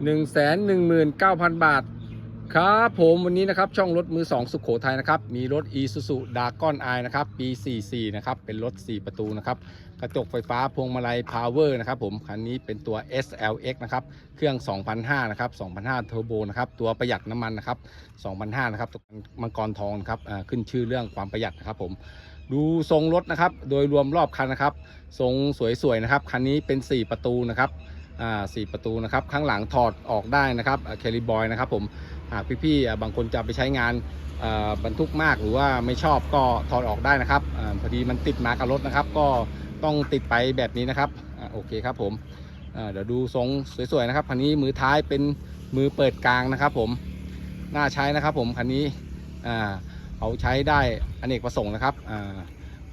119,000 บาท ครับผมวันนี้นะครับช่องรถมือ 2 สุขโขทัยนะครับ มีรถ Isuzu d a g o n i นะครับ ปี 44 นะครับ เป็นรถ 4 ประตูนะครับ กระจกไฟฟ้าพวงมาลัย Power นะครับผม คันนี้เป็นตัว SLX นะครับ เครื่อง2,500นะครับ2,500เทอร์โบนะครับ ตัวประหยัดน้ำมันนะครับ2,500นะครับตัวมังกรทองครับขึ้นชื่อเรื่องความประหยัดนะครับผมดูทรงรถนะครับ โดยรวมรอบคันนะครับ ทรงสวยๆนะครับ คันนี้เป็น 4 ประตูนะครับ อ่าสี่ประตูนะครับข้างหลังถอดออกได้นะครับแคลิบอยนะครับผมหากพี่ๆบางคนจะไปใช้งานบรรทุกมากหรือว่าไม่ชอบก็ถอดออกได้นะครับอพอดีมันติดมากับรถนะครับ ก็ต้องติดไปแบบนี้นะครับอโอเคครับผมเดี๋ยวดูทรงสวยๆนะครับคันนี้มือท้ายเป็นมือเปิดกลางนะครับผมน่าใช้นะครับผมคันนี้เอาใช้ได้อเนกประสงค์นะครับอ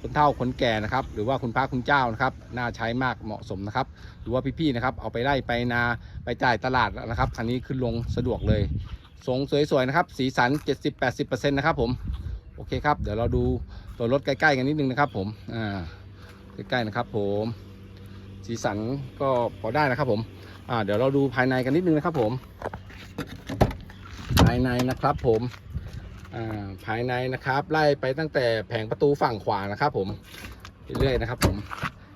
คนเฒ่าคนแก่นะครับ หรือว่าคุณพระคุณเจ้านะครับ น่าใช้มากเหมาะสมนะครับ หรือว่าพี่ๆนะครับ เอาไปไล่ไปนาไปจ่ายตลาดนะครับ คันนี้ขึ้นลงสะดวกเลยทรงสวยๆนะครับ สีสัน 70-80%นะครับผม โอเคครับ เดี๋ยวเราดูตัวรถใกล้ๆกันนิดนึงนะครับผม อ่า ใกล้ๆนะครับผม สีสันก็พอได้นะครับผม อ่า เดี๋ยวเราดูภายในกันนิดนึงนะครับผม ภายในนะครับผม ภายในนะครับ ไล่ไปตั้งแต่แผงประตูฝั่งขวานะครับ ผมเรื่อยๆนะครับ ผม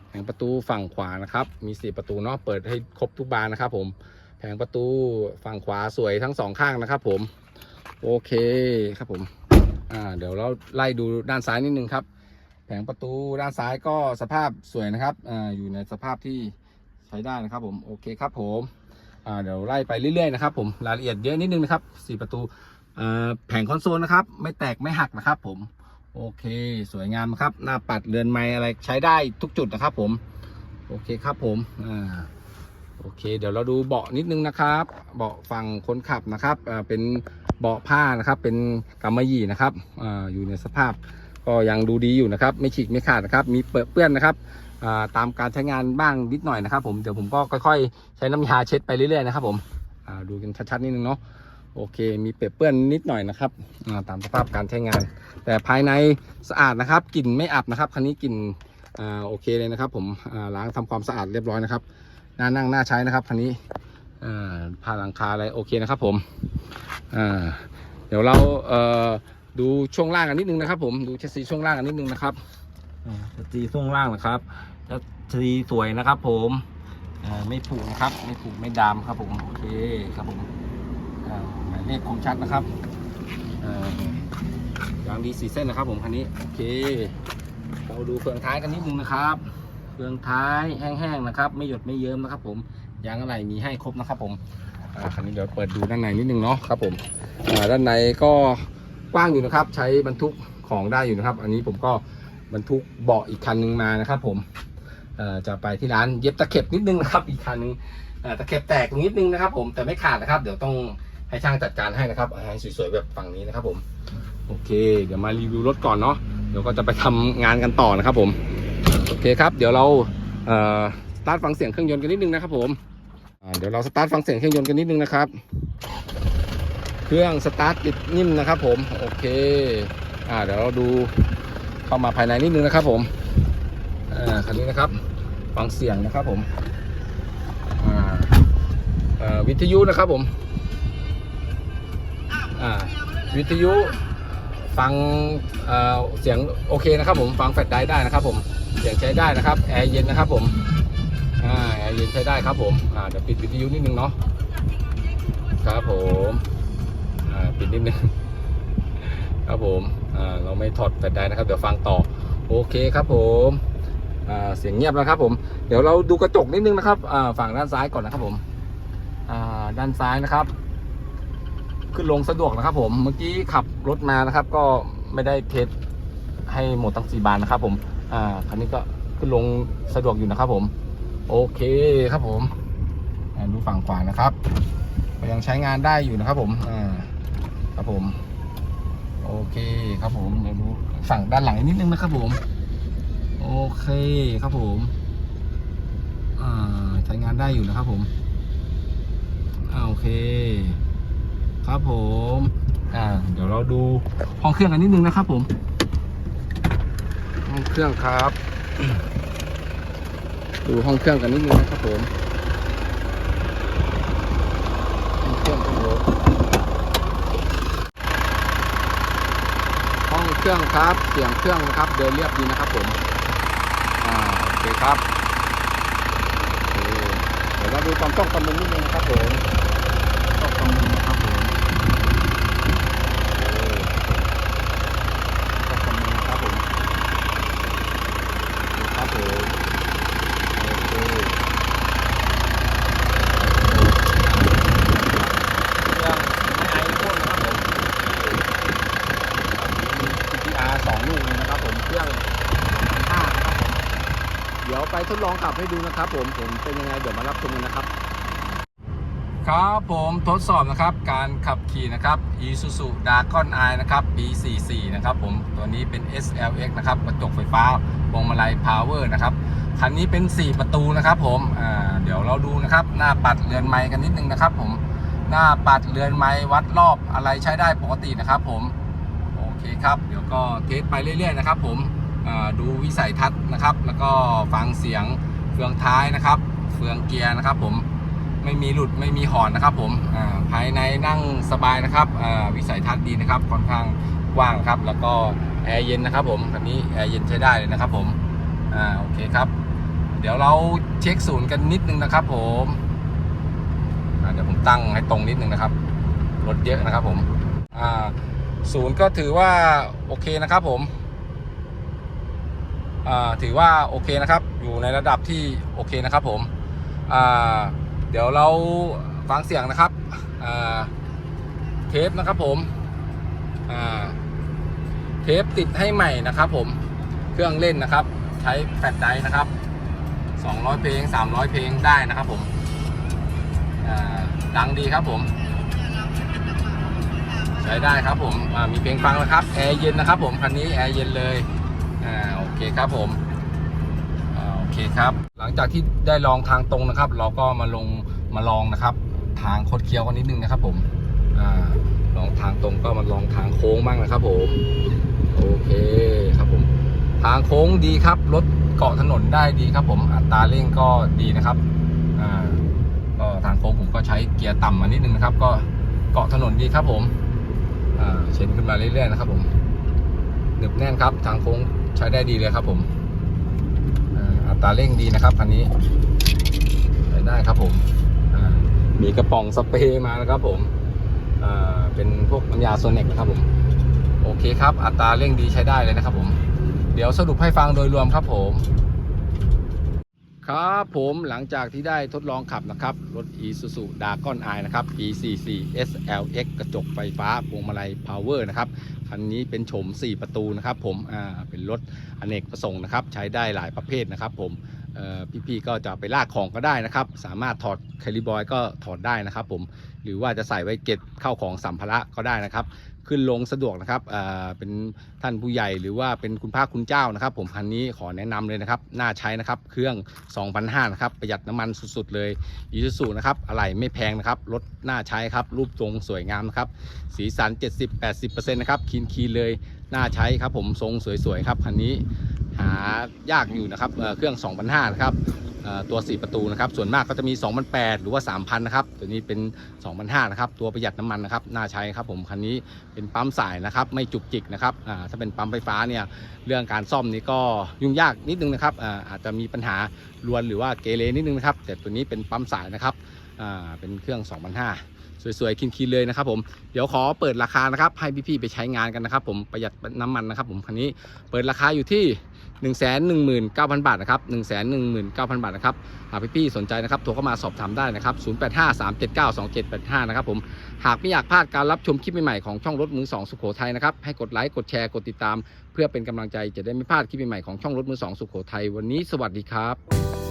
แผงประตูฝั่งขวานะครับ มีสี่ประตูเนาะเปิดให้ครบทุกบานนะครับ ผมแผงประตูฝั่งขวาสวยทั้งสองข้างนะครับ ผม โอเคครับผมอ่าเดี๋ยวเราไล่ดูด้านซ้ายนิดนึงครับ แผงประตูด้านซ้ายก็สภาพสวยนะครับอ่าอยู่ในสภาพที่ใช้ได้นะครับ ผมโอเคครับผมอ่าเดี๋ยวไล่ไปเรื่อยๆนะครับ ผมรายละเอียดเยอะนิดนึงนะครับสี่ประตู แผงคอนโซลนะครับ ไม่แตกไม่หักนะครับ ผม โอเค สวยงามครับ หน้าปัดเรือนไม้อะไรใช้ได้ทุกจุดนะครับผม โอเคครับผมอ่าโอเค เดี๋ยวเราดูเบาะนิดนึงนะครับ เบาะฝั่งคนขับนะครับเป็นเบาะผ้านะครับ เป็นกำมะหยี่นะครับออยู่ในสภาพ ก็ยังดูดีอยู่นะครับ ไม่ฉีกไม่ขาดนะครับ มีเปื้อนเปื้อนนะครับตามการใช้งานบ้างนิดหน่อยนะครับ ผมเดี๋ยวผมก็ค่อยๆ ใช้น้ำยาเช็ดไปเรื่อยๆนะครับ ผมดูกันชัดๆนิดนึงเนาะ โอเค มีเปื้อนเปื้อนนิดหน่อยนะครับตามสภาพการใช้งาน แต่ภายในสะอาดนะครับกลิ่นไม่อับนะครับคันนี้กลิ่นอ่าโอเคเลยนะครับ ผมอ่าล้างทำความสะอาดเรียบร้อยนะครับน่านั่งน่าใช้นะครับคันนี้อ่าผ่าหลังคาอะไรโอเคนะครับ ผมอ่าเดี๋ยวเราเอ่อดูช่วงล่างกันนิดนึงนะครับ ผมดูเชสซีช่วงล่างกันนิดนึงนะครับอ่าเชสซีช่วงล่างนะครับเชสซีสวยนะครับ ผมอ่าไม่ผุนะครับ ไม่ผุไม่ดำครับผมโอเคครับผมอ่า เลขคมชัดนะครับยางดีสีเส้นนะครับ ผมคันนี้โอเค เราดูเฟืองท้ายกันนิดนึงนะครับเฟืองท้ายแห้งๆนะครับ ไม่หยดไม่เยิ้มนะครับ ผมยางอะไรมีให้ครบนะครับ ผมคันนี้เดี๋ยวเปิดดูด้านในนิดนึงเนาะครับ ผมด้านในก็กว้างอยู่นะครับ ใช้บรรทุกของได้อยู่นะครับ อันนี้ผมก็บรรทุกเบาะอีกคันนึงมานะครับ ผมจะไปที่ร้านเย็บตะเข็บนิดนึงนะครับ อีกคันนึงเอ่อตะเข็บแตกนิดนึงนะครับ ผมแต่ไม่ขาดนะครับ เดี๋ยวต้อง ให้ช่างจัดการให้นะครับให้สวยๆแบบฝั่งนี้นะครับผม โอเค เดี๋ยวมารีวิวรถก่อนเนาะเดี๋ยวก็จะไปทำงานกันต่อนะครับผม โอเคครับ เดี๋ยวเราเอ่อสตาร์ทฟังเสียงเครื่องยนต์กันนิดนึงนะครับผมเดี๋ยวเราสตาร์ทฟังเสียงเครื่องยนต์กันนิดนึงนะครับ เครื่องสตาร์ทติดนิ่มนะครับผม โอเค อ่าเดี๋ยวเราดูเข้ามาภายในนิดนึงนะครับผม อ่าคันนี้นะครับ ฟังเสียงนะครับผม อ่าอ่อวิทยุนะครับผม อ่าวิทยุฟังเอ่อเสียงโอเคนะครับผมฟังแฟลชไดร์ได้นะครับผมเสียงใช้ได้นะครับแอร์เย็นนะครับผมอ่าแอร์เย็นใช้ได้ครับผมอ่าเดี๋ยวปิดวิทยุนิดนึงเนาะครับผมอ่าปิดนิดนึงครับผมอ่าเราไม่ถอดแฟลชไดร์นะครับเดี๋ยวฟังต่อโอเคครับผมอ่าเสียงเงียบแล้วครับผมเดี๋ยวเราดูกระจกนิดนึงนะครับอ่าฝั่งด้านซ้ายก่อนนะครับผมอ่าด้านซ้ายนะครับ ขึ้นลงสะดวกนะครับ ผม เมื่อกี้ขับรถมานะครับ ก็ไม่ได้เทสให้หมดทั้งสี่บานนะครับ ผม อ่า คันนี้ก็ขึ้นลงสะดวกอยู่นะครับ ผม โอเคครับผมดูฝั่งขวานะครับยังใช้งานได้อยู่นะครับ ผม อ่า ครับผม โอเคครับผมเดี๋ยวดูฝั่งด้านหลังนิดนึงนะครับ ผม โอเคครับผม อ่า ใช้งานได้อยู่นะครับ ผมอ่าโอเค ครับผม อ่า เดี๋ยวเราดูห้องเครื่องกันนิดนึงนะครับผม ห้องเครื่องครับ ดูห้องเครื่องกันนิดนึงนะครับผมห้องเครื่องครับห้องเครื่องครับ เสียงเครื่องนะครับ เดินเรียบดีนะครับผม อ่า โอเคครับเดี๋ยวเราดูตอนต้องกำลังนิดนึงนะครับผมต้องกำลังนะครับผม ลองขับให้ดูนะครับ ผมผมเป็นยังไงเดี๋ยวมารับชมกันนะครับ ครับผมทดสอบนะครับการขับขี่นะครับ Isuzu Dragon i นะครับปี44 นะครับผมตัวนี้เป็น SLX นะครับกระจกไฟฟ้าวงมาลัย Power นะครับคันนี้เป็น 4 ประตูนะครับ ผมเดี๋ยวเราดูนะครับ หน้าปัดเรือนไม้กันนิดนึงนะครับ ผมหน้าปัดเรือนไม้วัดรอบอะไรใช้ได้ปกตินะครับ ผมโอเคครับ เดี๋ยวก็เทสไปเรื่อยๆนะครับ ผม ดูวิสัยทัศน์นะครับ แล้วก็ฟังเสียงเฟืองท้ายนะครับ เฟืองเกียร์นะครับ ผมไม่มีหลุดไม่มีหอนนะครับ ผมภายในนั่งสบายนะครับวิสัยทัศน์ดีนะครับค่อนข้างกว้างครับ แล้วก็แอร์เย็นนะครับ ผมคันนี้แอร์เย็นใช้ได้เลยนะครับ ผมอโอเคครับ เดี๋ยวเราเช็คศูนย์กันนิดนึงนะครับ ผมเดี๋ยวผมตั้งให้ตรงนิดนึงนะครับรถเยอะนะครับ ผมศูนย์ก็ถือว่าโอเคนะครับ ผม ถือว่าโอเคนะครับ อยู่ในระดับที่โอเคนะครับผมเดี๋ยวเราฟังเสียงนะครับเทปนะครับผมเทปติดให้ใหม่นะครับผมเครื่องเล่นนะครับ ใช้แฟลชไดร์นะครับ 200 เพลง 300 เพลงได้นะครับผมดังดีครับผม ใช้ได้ครับผมมีเพลงฟังแล้วครับแอร์เย็นนะครับผมคันนี้แอร์เย็นเลย อ่าโอเคครับผมอ่าโอเคครับ หลังจากที่ได้ลองทางตรงนะครับ เราก็มาลงมาลองนะครับ ทางคดเคี้ยวกันนิดนึงนะครับ ผมอ่าลองทางตรงก็มาลองทางโค้งบ้างนะครับ ผมโอเคครับผม ทางโค้งดีครับรถเกาะถนนได้ดีครับ ผมอัตราเร่งก็ดีนะครับอ่าก็ทางโค้งผมก็ใช้เกียร์ต่ำมานิดนึงนะครับ ก็เกาะถนนดีครับผมอ่าเชนขึ้นมาเรื่อยๆนะครับผมหนึบแน่นครับทางโค้ง ใช้ได้ดีเลยครับผมอัตราเร่งดีนะครับคันนี้ใช้ได้ครับผมมีกระป๋องสเปรย์มานะครับผมเป็นพวกน้ำยาโซเน็กนะครับผมโอเคครับอัตราเร่งดีใช้ได้เลยนะครับผมเดี๋ยวสรุปให้ฟังโดยรวมครับผม ครับผมหลังจากที่ได้ทดลองขับนะครับ รถ Isuzu d a g o n i นะครับ E44 SLX กระจกไฟฟ้าพวงมาลัย Power นะครับ คันนี้เป็นโฉม 4 ประตูนะครับผม อ่า เป็นรถอเนกประสงค์นะครับ ใช้ได้หลายประเภทนะครับผม พี่ๆก็จะไปลากของก็ได้นะครับ สามารถถอดแคลิบอยก็ถอดได้นะครับ ผมหรือว่าจะใส่ไว้เก็บเข้าของสัมภาระก็ได้นะครับ ขึ้นลงสะดวกนะครับเเป็นท่านผู้ใหญ่หรือว่าเป็นคุณพระคุณเจ้านะครับ ผมคันนี้ขอแนะนำเลยนะครับน่าใช้นะครับ เครื่อง 2,500นะครับประหยัดน้ำมันสุดๆเลยอีซูซูนะครับอะไหล่ไม่แพงนะครับรถน่าใช้ครับ รูปทรงสวยงามนะครับสีสัน 70-80%นะครับคีนคีนๆเลยน่าใช้ครับ ผมทรงสวยๆครับคันนี้ หายากอยู่นะครับเเครื่อง 2,500นะครับตัว 4 ประตูนะครับ ส่วนมากก็จะมี 2,800 หรือว่า 3,000 นะครับ ตัวนี้เป็น 2,500 นะครับ ตัวประหยัดน้ำมันนะครับ น่าใช้ครับผม คันนี้เป็นปั๊มสายนะครับ ไม่จุกจิกนะครับถ้าเป็นปั๊มไฟฟ้าเนี่ยเรื่องการซ่อมนี้ก็ยุ่งยากนิดนึงนะครับอาจจะมีปัญหารวนหรือว่าเกเรนิดนึงนะครับ แต่ตัวนี้เป็นปั๊มสายนะครับเป็นเครื่อง 2,500 สวยๆคินๆเลยนะครับผมเดี๋ยวขอเปิดราคานะครับให้พี่ๆไปใช้งานกันนะครับผมประหยัดน้ำมันนะครับผมคันนี้เปิดราคาอยู่ที่1 1 9 0 0 0 บาทนะครับ1 1 9 0 0 0 บาทนะครับหากพี่ๆสนใจนะครับโทรเข้ามาสอบถามได้นะครับ 0853792785 นะครับผมหากไม่อยากพลาดการรับชมคลิปใหม่ๆของช่องรถมือสองสุโขทัยนะครับให้กดไลค์กดแชร์กดติดตาม เพื่อเป็นกำลังใจจะได้ไม่พลาดคลิปใหม่ๆของช่องรถมือสองสุโขทัยวันนี้สวัสดีครับ